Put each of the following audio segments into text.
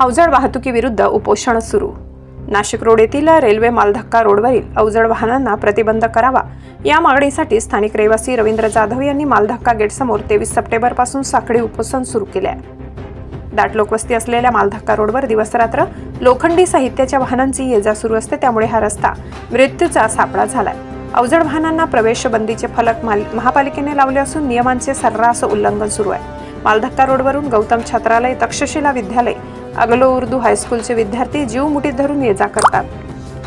अवजड वाहतुकीविरुद्ध उपोषण सुरू. नाशिक रोड येथील रेल्वे मालधक्का रोडवरील अवजड वाहनांना प्रतिबंध करावा. या मागणीसाठी स्थानिक रहिवासी रवींद्र जाधव यांनी मालधक्का गेटसमोर तेवीस सप्टेंबरपासून साखळी उपोषण सुरू केले आहे दाट लोकवस्ती असलेल्या मालधक्का रोडवर दिवसरात्र लोखंडी साहित्याच्या वाहनांची ये जा सुरू असते त्यामुळे हा रस्ता मृत्यूचा सापळा झालाय. अवजड वाहनांना प्रवेश बंदीचे फलक माल- महापालिकेने लावले असून नियमांचे सर्रास उल्लंघन सुरू आहे. मालधक्का रोडवरून गौतम छात्रालय तक्षशिला विद्यालय अगलो उर्दू हायस्कूलचे विद्यार्थी जीव मुठीत धरून ये जा करतात.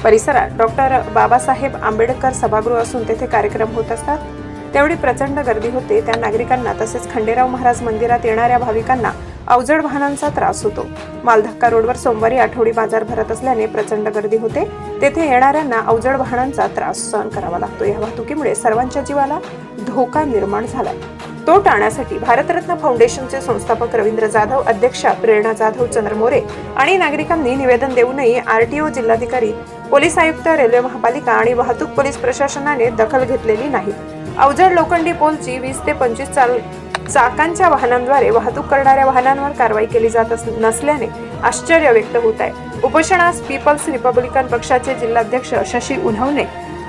परिसरात डॉक्टर बाबासाहेब आंबेडकर सभागृह असून तेथे कार्यक्रम होत असतात. त्यावेळी प्रचंड गर्दी होते. त्या नागरिकांना तसेच खंडेराव महाराज मंदिरात येणाऱ्या भाविकांना अवजड वाहनांचा त्रास होतो. मालधक्का रोडवर सोमवारी आठवडी बाजार भरत असल्याने प्रचंड गर्दी होते. तेथे येणाऱ्यांना अवजड वाहनांचा त्रास सहन करावा लागतो. या वाहतुकीमुळे सर्वांच्या जीवाला धोका निर्माण झालाय. तो टाळण्यासाठी भारतरत्न फाउंडेशनचे संस्थापक रवींद्र जाधव अध्यक्षा प्रेरणा जाधव चंद्रमोरे आणि नागरिकांनी निवेदन देऊनही आरटीओ जिल्हाधिकारी पोलीस आयुक्त रेल्वे महापालिका आणि वाहतूक पोलीस प्रशासनाने दखल घेतलेली नाही. अवजड लोखंडी पोलची वीस ते पंचवीस चाल चाकांच्या वाहनांद्वारे वाहतूक करणाऱ्या वाहनांवर कारवाई केली जात अस- नसल्याने आश्चर्य व्यक्त होत आहे. उपोषणास पीपल्स रिपब्लिकन पक्षाचे जिल्हाध्यक्ष शशी उन्हवणे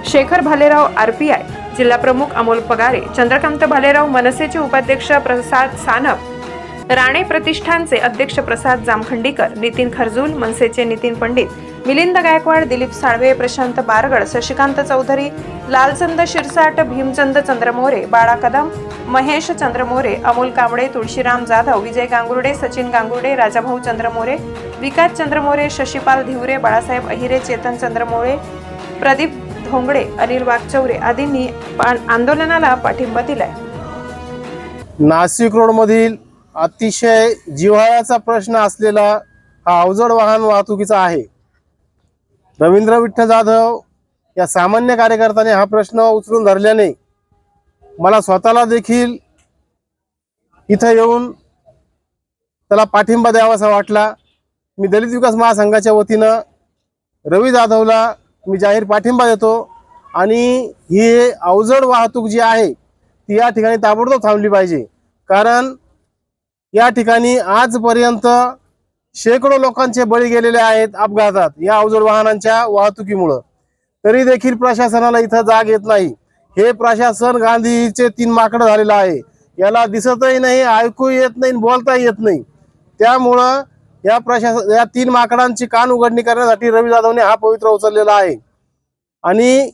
शेखर भालेराव आरपीआय जिल्हा प्रमुख अमोल पगारे चंद्रकांत भालेराव मनसेचे उपाध्यक्ष प्रसाद सानप राणे प्रतिष्ठानचे अध्यक्ष प्रसाद जामखंडीकर नितीन खरजूल मनसेचे नितीन पंडित मिलिंद गायकवाड दिलीप साळवे प्रशांत बारगड शशिकांत चौधरी लालचंद शिरसाट भीमचंद चंद्रमोरे बाळा कदम महेश चंद्रमोरे अमोल कांबळे तुळशीराम जाधव विजय गांगुर्डे सचिन गांगुर्डे राजाभाऊ चंद्रमोरे विकास चंद्रमोरे शशिपाल धिवरे बाळासाहेब अहिरे चेतन चंद्रमोरे प्रदीप धोंगडे अनिल वाघचौरे आदींनी आंदोलनाला पाठिंबा दिलाय. नाशिक रोडमधील अतिशय जिव्हाळ्याचा प्रश्न असलेला हा अवजड वाहन वाहतुकीचा आहे. रवींद्र विठ्ठल जाधव या सामान्य कार्यकर्त्याने हा प्रश्न उचलून धरल्याने मला स्वतःला देखील इथं येऊन त्याला पाठिंबा द्यावासा वाटला. मी दलित विकास महासंघाच्या वतीनं रवी जाधवला मी जाहीर पाठिंबा देतो आणि ही अवजड वाहतूक जी आहे ती या ठिकाणी ताबडतोब थांबली पाहिजे. कारण या ठिकाणी आजपर्यंत शेकडो लोकांचे बळी गेलेले आहेत अपघातात या अवजड वाहनांच्या वाहतुकीमुळं. तरी देखील प्रशासनाला इथं जाग येत नाही. हे प्रशासन गांधीचे तीन माकडं झालेलं आहे. याला दिसतही नाही ऐकू येत नाही बोलताही येत नाही. त्यामुळं या प्रशासन या तीन माकडांची कान उघडणी करण्यासाठी रवी जाधवने हा पवित्र उचललेला आहे. आणि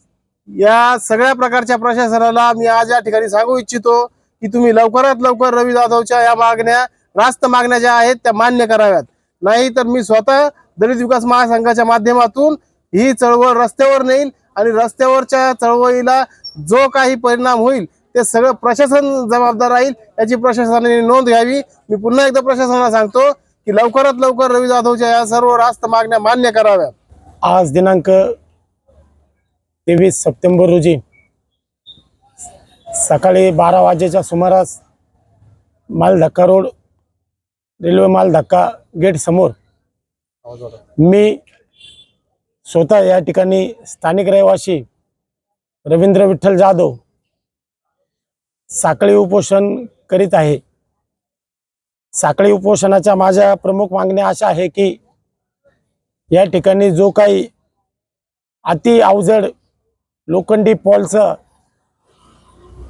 या सगळ्या प्रकारच्या प्रशासनाला मी आज या ठिकाणी सांगू इच्छितो की तुम्ही लवकरात लवकर रवी जाधवच्या या मागण्या रास्त मागण्या ज्या आहेत त्या मान्य कराव्यात. नाही तर मी स्वतः दलित विकास महासंघाच्या माध्यमातून ही चळवळ रस्त्यावर नेईल आणि रस्त्यावरच्या चळवळीला जो काही परिणाम होईल ते सगळं प्रशासन जबाबदार राहील याची प्रशासनाने नोंद घ्यावी. मी पुन्हा एकदा प्रशासनाला सांगतो की लवकरात लवकर रवी जाधवच्या या सर्व रास्त मागण्या मान्य कराव्यात. आज दिनांक तेवीस सप्टेंबर रोजी सकाळी बारा वाजेच्या सुमारास माल धक्का रोड रेल्वे माल धक्का गेट समोर मी स्वतः या ठिकाणी स्थानिक रहिवासी रवींद्र विठ्ठल जाधव साखळी उपोषण करीत आहे. साखळी उपोषणाच्या माझ्या प्रमुख मागण्या अशा आहे की या ठिकाणी जो काही अति अवजड लोखंडी पॉलचा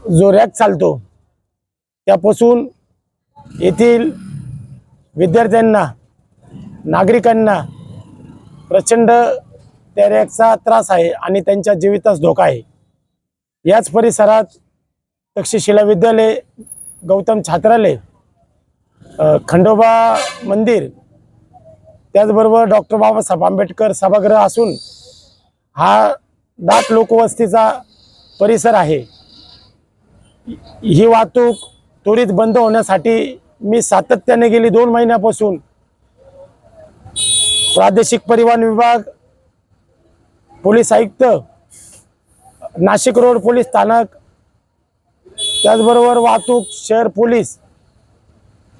जो रॅक चालतो. त्यापासून येथील विद्यार्थ्यांना नागरिकांना प्रचंड त्या रॅकचा त्रास आहे आणि त्यांच्या जीवितास धोका आहे. याच परिसरात तक्षशिला विद्यालय गौतम छात्रालय खंडोबा मंदिर त्याचबरोबर डॉक्टर बाबासाहेब आंबेडकर सभागृह असून हा दाट लोकवस्तीचा परिसर आहे. ही वाहतूक त्वरित बंद होण्यासाठी मी सातत्याने गेली दोन महिन्यापासून. प्रादेशिक परिवहन विभाग पोलीस आयुक्त नाशिक रोड पोलीस स्थानक त्याचबरोबर वाहतूक शहर पोलीस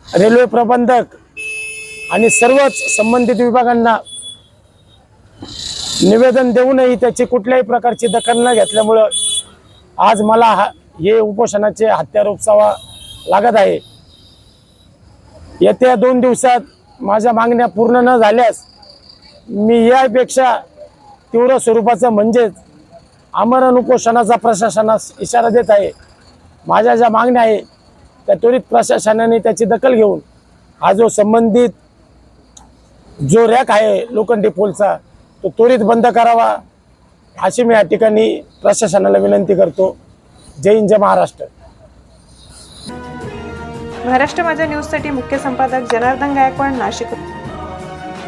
रेल्वे प्रबंधक आणि सर्वच संबंधित विभागांना निवेदन देऊनही त्याची कुठल्याही प्रकारची दखल न घेतल्यामुळं आज मला हा हे उपोषणाचे हत्यार उपसावा लागत आहे. येत्या दोन दिवसात माझ्या मागण्या पूर्ण न झाल्यास मी यापेक्षा तीव्र स्वरूपाचं म्हणजेच आमरण उपोषणाचा प्रशासनास इशारा देत आहे. माझ्या ज्या मागण्या आहे त्या त्वरित प्रशासनाने त्याची दखल घेऊन हा जो संबंधित जो रॅक आहे लोखंडी पोलचा तो त्वरित बंद करावा अशी मी या ठिकाणी प्रशासनाला विनंती करतो. जय हिंद जय महाराष्ट्र. महाराष्ट्र माझ्या न्यूजसाठी मुख्य संपादक जनार्दन गायकवाड नाशिक